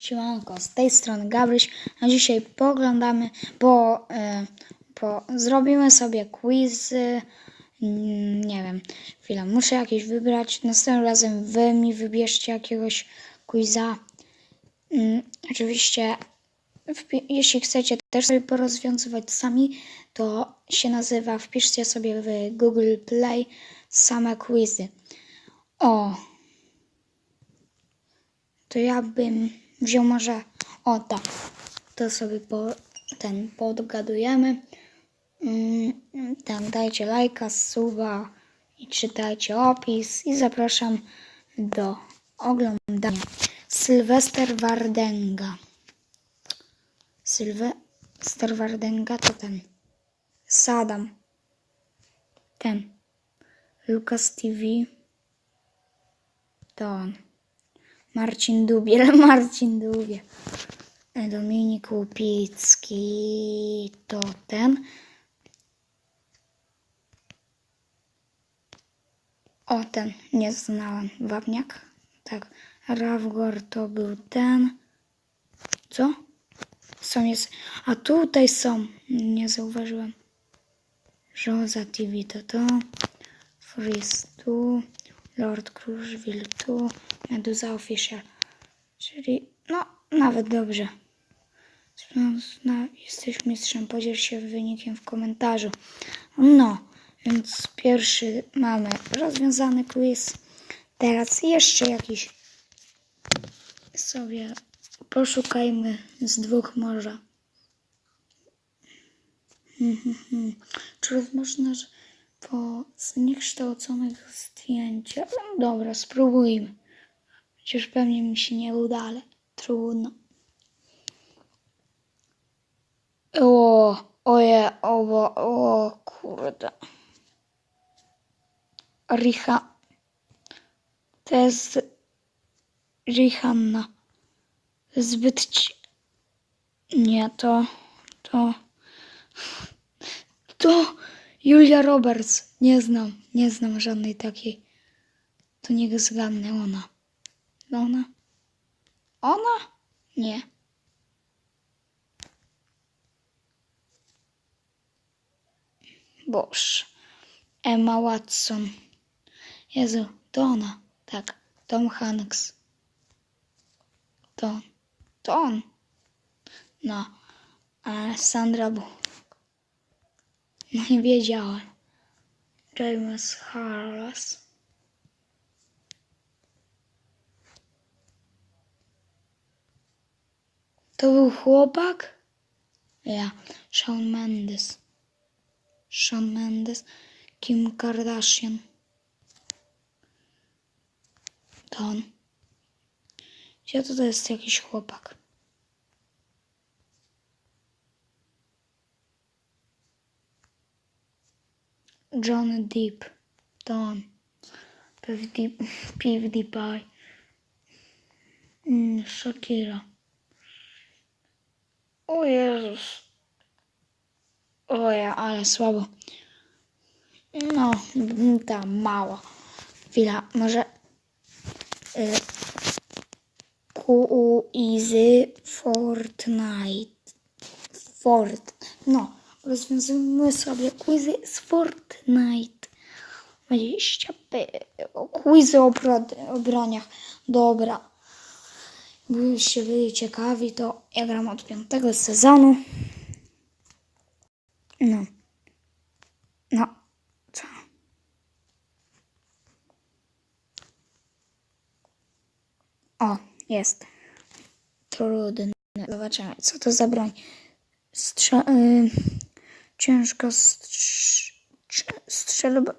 Siemanko, z tej strony Gabryś, a dzisiaj poglądamy, bo, e, bo zrobimy sobie quizy, Mm, nie wiem, chwilę, muszę jakieś wybrać, następnym razem wy mi wybierzcie jakiegoś quiza. Mm, Oczywiście, jeśli chcecie też sobie porozwiązywać sami, to się nazywa, wpiszcie sobie w Google Play same quizy. O, to ja bym wziął może o tak. To sobie po, ten podgadujemy. Mm, dajcie lajka, suba i czytajcie opis i zapraszam do oglądania. Sylwester Wardenga. Sylwester Wardenga to ten. Sadam. Ten. Lucas TV. To on. Marcin Dubiel, Marcin Dubiel. Dominik Łupicki to ten. O, ten, nie znałem. Wapniak? Tak. Rawgor to był ten. Co? Są jest. A tutaj są. Nie zauważyłem. Rosa TV to to. Freeze tu. Lord Crushville tu. Meduza Official. Czyli, no, nawet dobrze. Jesteś mistrzem, podziel się wynikiem w komentarzu. No, więc pierwszy mamy rozwiązany quiz. Teraz jeszcze jakiś sobie poszukajmy z dwóch. Mhm. Czy można po zniekształconych zdjęciach? No dobra, spróbujmy. Chociaż pewnie mi się nie uda, ale trudno. O, oje, o, o, kurde. Riha. To jest Rihanna. Zbyt ci... Nie, to... To... To Julia Roberts. Nie znam. Nie znam żadnej takiej. To niech zgadnę ona. Ona? Ona? Nie. Boż. Emma Watson. Jezu, to ona. Tak, Tom Hanks. To. To on. No. A Sandra Bullock. No i wiedziałem. James Harris. To był chłopak? Ja. Shawn Mendes. Shawn Mendes. Kim Kardashian. To on. Gdzie to, jest jakiś chłopak? John Deep. To on. PewDie- PewDiePie. Mm, Shakira. O Jezus. Oje, ale słabo. No, ta mała. Chwila, może... Y, Q Fortnite. Fort. No, rozwiązujemy sobie quizy z Fortnite. 20 p- quizy o, bro- o broniach. Dobra. Gdybyście byli ciekawi, to ja gram od piątego sezonu. No. No. Co? O, jest. Trudny. Zobaczymy, co to za broń. Y ciężka strz strz- strzelba,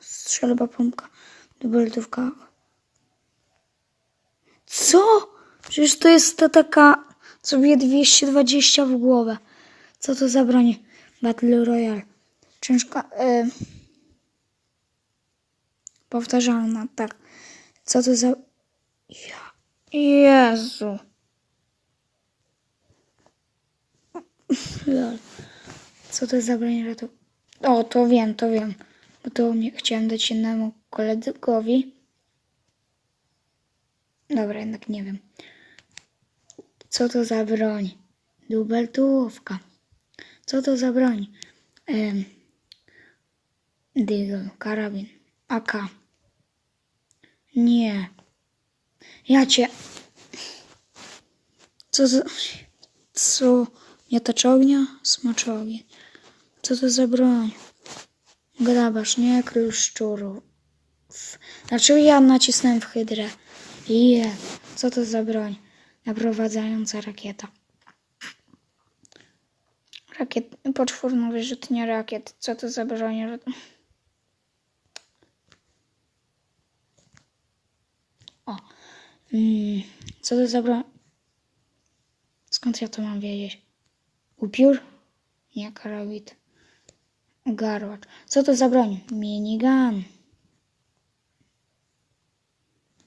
strzelba pompka, dubeltówka. Co? Przecież to jest ta taka, co bije 220 w głowę. Co to za broń? Battle Royale. Ciężka, y powtarzalna, tak. Co to za... Ja. Jezu. Co to za broń? O, to wiem, to wiem. Bo to nie chciałem dać innemu koledzykowi. Dobra, jednak nie wiem. Co to za broń? Dubeltułówka. Co to za broń? Em, Deagle, karabin, AK. Nie. Ja cię... Co za... Co? Miotacz ognia? Co to za broń? Grabarz, nie krył szczurów. Dlaczego ja nacisnąłem w hydrę? Je, co to za broń? Naprowadzająca rakieta. Rakiet, poczwórno wyrzutnia rakiet. Co to za broń? O. Mm, co to za broń? Skąd ja to mam wiedzieć? Upiór? Nie, karabit. Garłacz. Co to za broń? Minigun.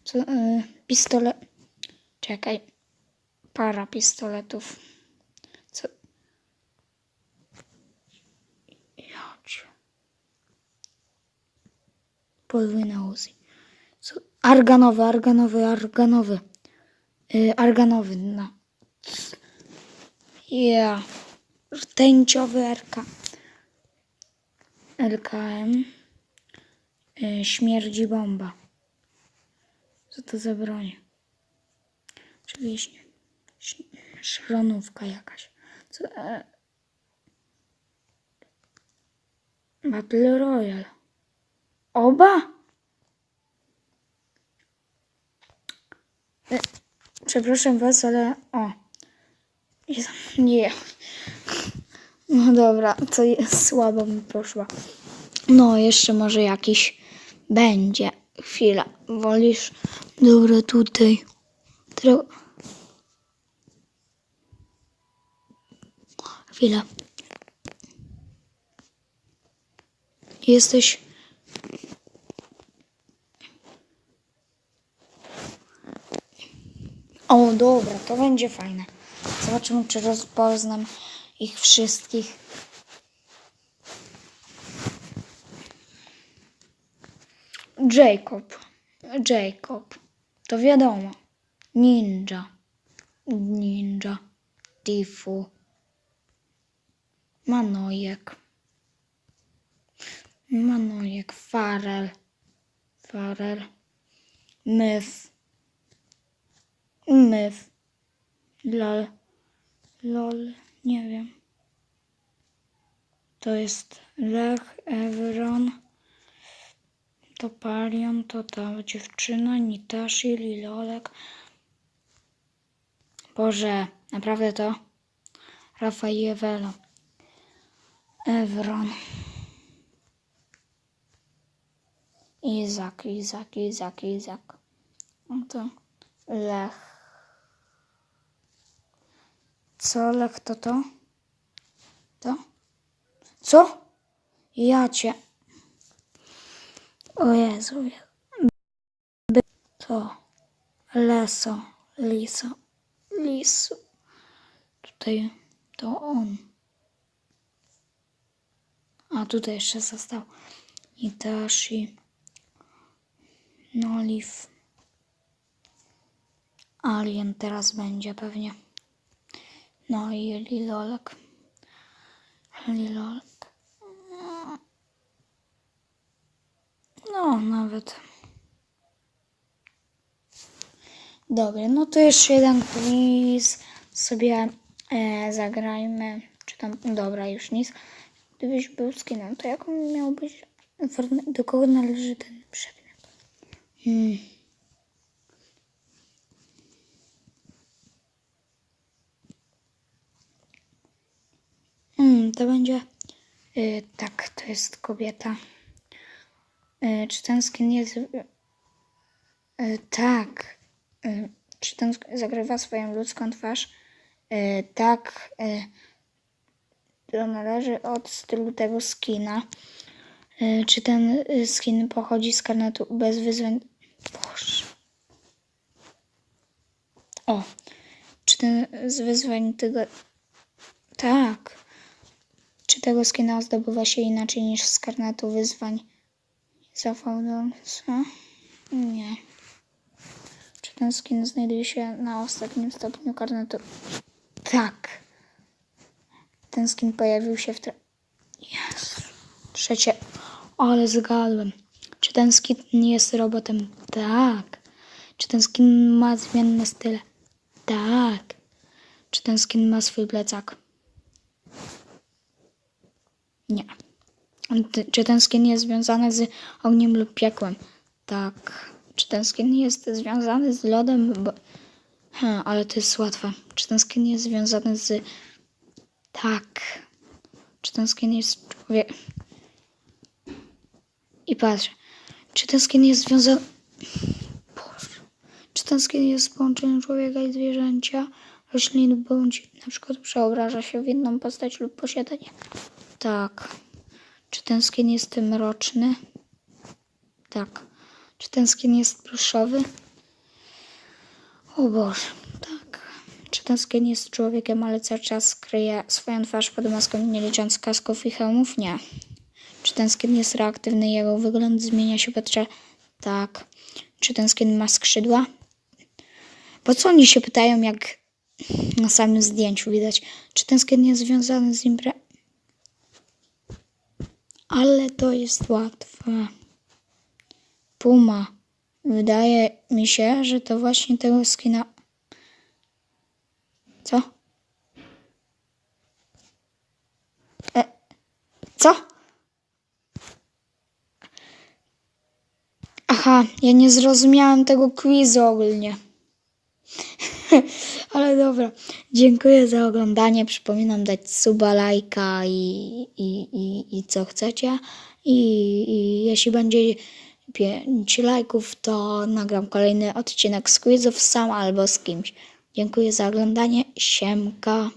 Co, y, pistolet. Czekaj. Para pistoletów. Co? Jodź. Podwójna Uzi. Co? Arganowy, arganowy, arganowy. Y, arganowy, no. Ja. Rtęciowy RK. LKM. Y, śmierdzi bomba. Co to za broń? Oczywiście. Sz- Szronówka jakaś. Co? E... Battle Royale. Oba? E, przepraszam was, ale... O. Nie. No dobra, to jest, słabo mi poszła. No, jeszcze może jakiś będzie. Chwila, wolisz? Dobra, tutaj. Tro... Chwila. Jesteś... O, dobra, to będzie fajne. Zobaczymy, czy rozpoznam ich wszystkich. Jacob. Jacob. To wiadomo. Ninja. Ninja. Tifu. Manojek. Manojek. Farel. Farel. Myf. Myf. Lol. Lol. Nie wiem. To jest Lech, Evron. To Palion, to ta dziewczyna, Nitashi, Lilolek. Boże, naprawdę to? Rafael Evron. Izak, Izak, Izak, Izak. No to Lech. Co Lech to to? To? Co? Ja cię. O Jezu. By to. Leso. Liso. Lisu. Tutaj to on. A tutaj jeszcze został Itachi. Noliv. Alien teraz będzie pewnie. No i Lilolek. Lilolek. No, nawet. Dobra, no to jeszcze jeden quiz sobie e, zagrajmy. Czy tam, dobra, już nic. Gdybyś był skinem, to jaką miał być formę, do kogo należy ten przedmiot? Hmm. Hmm, to będzie, y, tak, to jest kobieta. Y, czy ten skin jest... Y, tak. Y, czy ten zagrywa swoją ludzką twarz? Y, tak. Y, to należy od stylu tego skina. Y, czy ten y, skin pochodzi z karnetu bez wyzwań? Boże. O. Czy ten z wyzwań tego... Tak. Czy tego skina zdobywa się inaczej niż z karnetu wyzwań? Zafałdąca? Nie. Czy ten skin znajduje się na ostatnim stopniu karnetu? Tak. Ten skin pojawił się w tra... Jezu. Trzecie. Ale zgadłem. Czy ten skin jest robotem? Tak. Czy ten skin ma zmienne style? Tak. Czy ten skin ma swój plecak? Nie. Czy ten skin jest związany z ogniem lub piekłem? Tak. Czy ten skin jest związany z lodem? Bo... Hmm, ale to jest łatwe. Czy ten skin jest związany z... Tak. Czy ten skin jest człowiek... I patrz. Czy ten skin jest związany... Czy ten skin jest połączeniem człowieka i zwierzęcia, roślin bądź na przykład przeobraża się w inną postać lub posiadanie? Tak. Czy ten skin jest mroczny? Tak. Czy ten skin jest pluszowy? O Boże. Skin jest człowiekiem, ale cały czas kryje swoją twarz pod maską, nie licząc kasków i hełmów? Nie. Czy ten skin jest reaktywny i jego wygląd zmienia się podczas... Tak. Czy ten skin ma skrzydła? Po co oni się pytają, jak na samym zdjęciu widać? Czy ten skin jest związany z impre... Ale to jest łatwe. Puma. Wydaje mi się, że to właśnie tego skina. Co? E, co? Aha, ja nie zrozumiałam tego quizu ogólnie. Ale dobra, dziękuję za oglądanie. Przypominam dać suba, lajka i, i, i, i co chcecie. I, I jeśli będzie 5 lajków, to nagram kolejny odcinek z quizów sam albo z kimś. Dziękuję za oglądanie. Siemka.